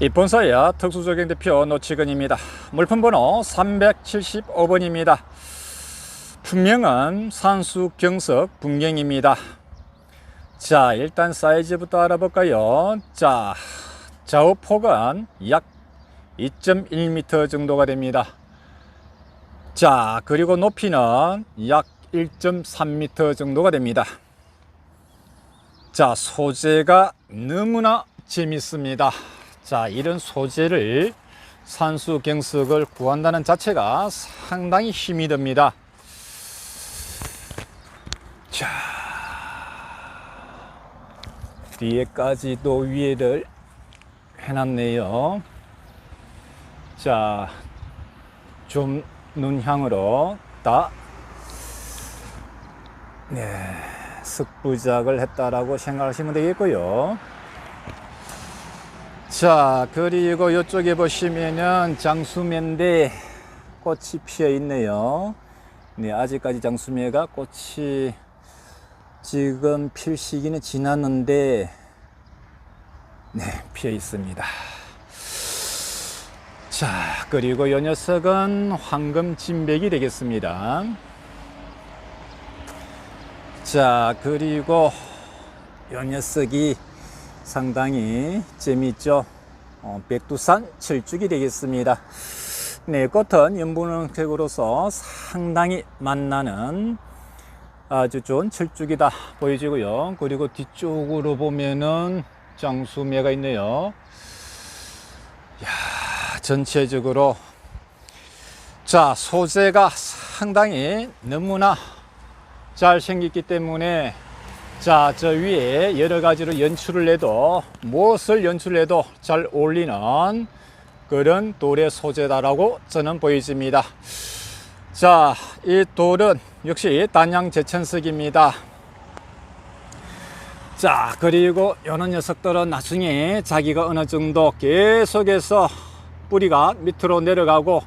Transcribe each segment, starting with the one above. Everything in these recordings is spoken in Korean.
이 본사야 특수조경 대표 노치근입니다. 물품 번호 375번입니다. 품명은 산수 경석 분경입니다. 자, 일단 사이즈부터 알아볼까요? 자, 좌우 폭은 약 2.1m 정도가 됩니다. 자, 그리고 높이는 약 1.3m 정도가 됩니다. 자, 소재가 너무나 재밌습니다. 자, 이런 소재를 산수 경석을 구한다는 자체가 상당히 힘이 듭니다. 자, 뒤에까지도 위에를 해놨네요. 자, 좀 눈향으로 다 네, 석부작을 했다라고 생각하시면 되겠고요. 자, 그리고 이쪽에 보시면은 장수매인데 꽃이 피어 있네요. 네, 아직까지 장수매가 꽃이 지금 필 시기는 지났는데 네, 피어 있습니다. 자, 그리고 이 녀석은 황금 진백이 되겠습니다. 자, 그리고 이 녀석이 상당히 재미있죠. 어, 백두산 철쭉이 되겠습니다. 네, 꽃은 연분홍색으로서 상당히 맛나는 아주 좋은 철쭉이다 보여지고요. 그리고 뒤쪽으로 보면은 장수매가 있네요. 야, 전체적으로 자 소재가 상당히 너무나 잘 생겼기 때문에 자, 저 위에 여러 가지로 연출을 해도 무엇을 연출해도 잘 어울리는 그런 돌의 소재다라고 저는 보여집니다. 자, 이 돌은 역시 단양 제천석입니다. 자, 그리고 이런 녀석들은 나중에 자기가 어느 정도 계속해서 뿌리가 밑으로 내려가고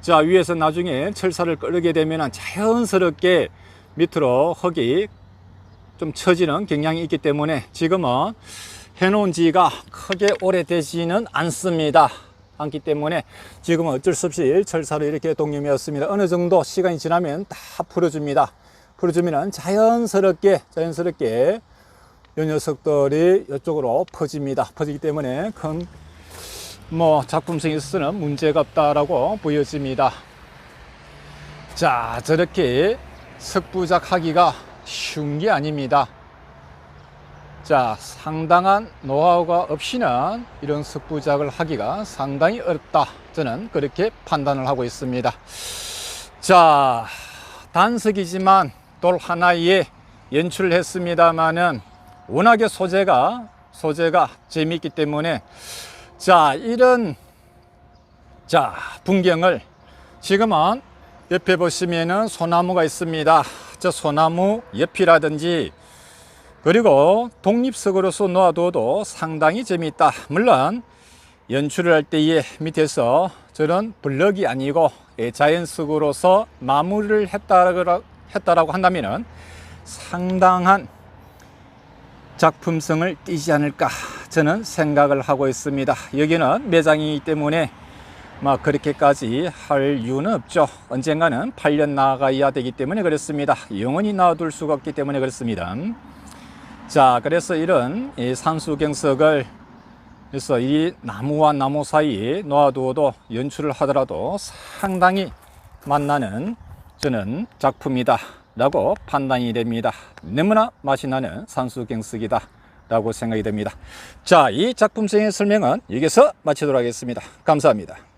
자, 위에서 나중에 철사를 끌게 되면 자연스럽게 밑으로 흙이 좀 처지는 경향이 있기 때문에 지금은 해놓은 지가 크게 오래되지는 않습니다. 않기 때문에 지금은 어쩔 수 없이 철사로 이렇게 동림이었습니다. 어느 정도 시간이 지나면 다 풀어줍니다. 풀어주면 자연스럽게 자연스럽게 이 녀석들이 이쪽으로 퍼집니다. 퍼지기 때문에 큰 뭐 작품성에 있어서는 문제가 없다라고 보여집니다. 자 저렇게 석부작 하기가 쉬운 게 아닙니다. 자, 상당한 노하우가 없이는 이런 석부작을 하기가 상당히 어렵다. 저는 그렇게 판단을 하고 있습니다. 자, 단석이지만 돌 하나에 연출을 했습니다만은 워낙에 소재가 소재가 재미있기 때문에 자, 이런 자, 풍경을 지금은 옆에 보시면은 소나무가 있습니다. 저 소나무 옆이라든지 그리고 독립석으로서 놓아둬도 상당히 재미있다. 물론 연출을 할 때에 밑에서 저런 블럭이 아니고 자연석으로서 마무리를 했다라고 한다면은 상당한 작품성을 띠지 않을까 저는 생각을 하고 있습니다. 여기는 매장이기 때문에 뭐 그렇게까지 할 이유는 없죠. 언젠가는 8년 나가야 되기 때문에 그렇습니다. 영원히 놔둘 수가 없기 때문에 그렇습니다. 자, 그래서 이런 이 산수경석을 그래서 이 나무와 나무 사이에 놓아두어도 연출을 하더라도 상당히 만나는 저는 작품이다 라고 판단이 됩니다. 너무나 맛이 나는 산수경석이다 라고 생각이 됩니다. 자, 이 작품성의 설명은 여기서 마치도록 하겠습니다. 감사합니다.